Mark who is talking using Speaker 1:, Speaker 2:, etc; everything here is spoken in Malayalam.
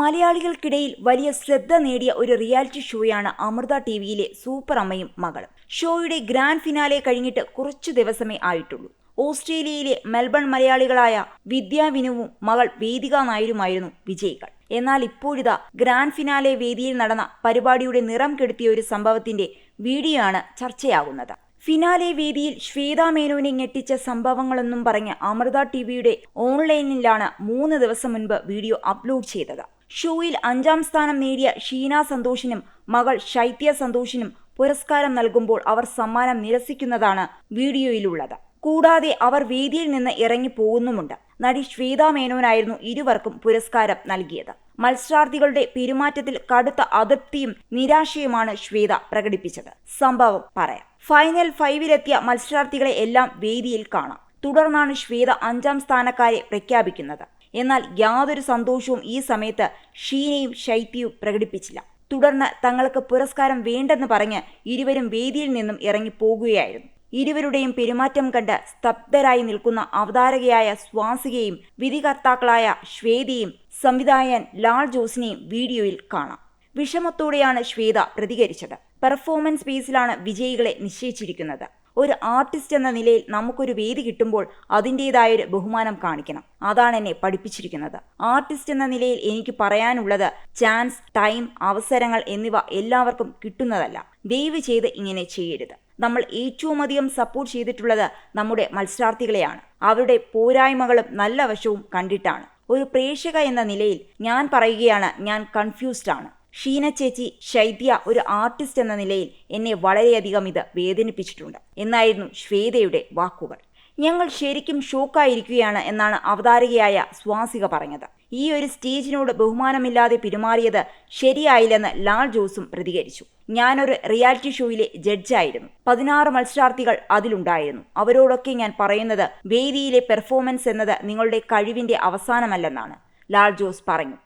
Speaker 1: മലയാളികൾക്കിടയിൽ വലിയ ശ്രദ്ധ നേടിയ ഒരു റിയാലിറ്റി ഷോയാണ് അമൃത ടി വിയിലെ സൂപ്പർ അമ്മയും മകളും. ഷോയുടെ ഗ്രാൻഡ് ഫിനാലെ കഴിഞ്ഞിട്ട് കുറച്ചു ദിവസമേ ആയിട്ടുള്ളൂ. ഓസ്ട്രേലിയയിലെ മെൽബൺ മലയാളികളായ വിദ്യാവിനുവും മകൾ വേദിക നായരുമായിരുന്നു വിജയികൾ. എന്നാൽ ഇപ്പോഴിതാ ഗ്രാൻഡ് ഫിനാലെ വേദിയിൽ നടന്ന പരിപാടിയുടെ നിറം കെടുത്തിയ ഒരു സംഭവത്തിന്റെ വീഡിയോ ആണ് ചർച്ചയാകുന്നത്. ഫിനാലെ വേദിയിൽ ശ്വേതാ മേനോനെ ഞെട്ടിച്ച സംഭവങ്ങളെന്നും പറഞ്ഞ് അമൃത ടി വിയുടെ ഓൺലൈനിലാണ് മൂന്ന് ദിവസം മുൻപ് വീഡിയോ അപ്ലോഡ് ചെയ്തത്. ഷോയിൽ അഞ്ചാം സ്ഥാനം നേടിയ ഷീന സന്തോഷിനും മകൾ ശൈത്യ സന്തോഷിനും പുരസ്കാരം നൽകുമ്പോൾ അവർ സമ്മാനം നിരസിക്കുന്നതാണ് വീഡിയോയിലുള്ളത്. കൂടാതെ അവർ വേദിയിൽ നിന്ന് ഇറങ്ങി പോകുന്നുമുണ്ട് നടി ശ്വേതാ മേനോനായിരുന്നു ഇരുവർക്കും പുരസ്കാരം നൽകിയത്. മത്സരാർത്ഥികളുടെ പെരുമാറ്റത്തിൽ കടുത്ത അതൃപ്തിയും നിരാശയുമാണ് ശ്വേത പ്രകടിപ്പിച്ചത്. സംഭവം പറയാം. ഫൈനൽ ഫൈവിലെത്തിയ മത്സരാർത്ഥികളെ എല്ലാം വേദിയിൽ കാണാം. തുടർന്നാണ് ശ്വേത അഞ്ചാം സ്ഥാനക്കാരെ പ്രഖ്യാപിക്കുന്നത്. എന്നാൽ യാതൊരു സന്തോഷവും ഈ സമയത്ത് ഷീനയും ശൈത്യവും പ്രകടിപ്പിച്ചില്ല. തുടർന്ന് തങ്ങൾക്ക് പുരസ്കാരം വേണ്ടെന്ന് പറഞ്ഞ് ഇരുവരും വേദിയിൽ നിന്നും ഇറങ്ങി പോകുകയായിരുന്നു. ഇരുവരുടെയും പെരുമാറ്റം കണ്ട് സ്തബ്ധരായി നിൽക്കുന്ന അവതാരകയായ സ്വാസികയും വിധികർത്താക്കളായ ശ്വേതയും സംവിധായകൻ ലാൽ ജോസിനെയും വീഡിയോയിൽ കാണാം. വിഷമത്തോടെയാണ് ശ്വേത പ്രതികരിച്ചത്. പെർഫോമൻസ് ബേസിലാണ് വിജയികളെ നിശ്ചയിച്ചിരിക്കുന്നത്. ഒരു ആർട്ടിസ്റ്റ് എന്ന നിലയിൽ നമുക്കൊരു വേദി കിട്ടുമ്പോൾ അതിന്റെതായ ഒരു ബഹുമാനം കാണിക്കണം. അതാണ് എന്നെ പഠിപ്പിച്ചിരിക്കുന്നത്. ആർട്ടിസ്റ്റ് എന്ന നിലയിൽ എനിക്ക് പറയാനുള്ളത് ചാൻസ് ടൈം അവസരങ്ങൾ എന്നിവ എല്ലാവർക്കും കിട്ടുന്നതല്ല. ദയവ് ചെയ്ത് ഇങ്ങനെ ചെയ്യരുത്. നമ്മൾ ഏറ്റവും അധികം സപ്പോർട്ട് ചെയ്തിട്ടുള്ളത് നമ്മുടെ മത്സരാർത്ഥികളെയാണ്. അവരുടെ പോരായ്മകളും നല്ല വശവും കണ്ടിട്ടാണ്. ഒരു പ്രേക്ഷക എന്ന നിലയിൽ ഞാൻ പറയുകയാണ് ഞാൻ കൺഫ്യൂസ്ഡ് ആണ്. ഷീന ചേച്ചി ശൈത്യ ഒരു ആർട്ടിസ്റ്റ് എന്ന നിലയിൽ എന്നെ വളരെയധികം ഇത് വേദനിപ്പിച്ചിട്ടുണ്ട്. എന്നായിരുന്നു ശ്വേതയുടെ വാക്കുകൾ. ഞങ്ങൾ ശരിക്കും ഷോക്കായിരിക്കുകയാണ് എന്നാണ് അവതാരകയായ സ്വാസിക പറഞ്ഞത്. ഈ ഒരു സ്റ്റേജിനോട് ബഹുമാനമില്ലാതെ പെരുമാറിയത് ശരിയായില്ലെന്ന് ലാൽ ജോസും പ്രതികരിച്ചു. ഞാനൊരു റിയാലിറ്റി ഷോയിലെ ജഡ്ജായിരുന്നു. പതിനാറ് മത്സരാർത്ഥികൾ അതിലുണ്ടായിരുന്നു. അവരോടൊക്കെ ഞാൻ പറയുന്നത് വേദിയിലെ പെർഫോമൻസ് എന്നത് നിങ്ങളുടെ കഴിവിന്റെ അവസാനമല്ലെന്നാണ് ലാൽ ജോസ് പറഞ്ഞു.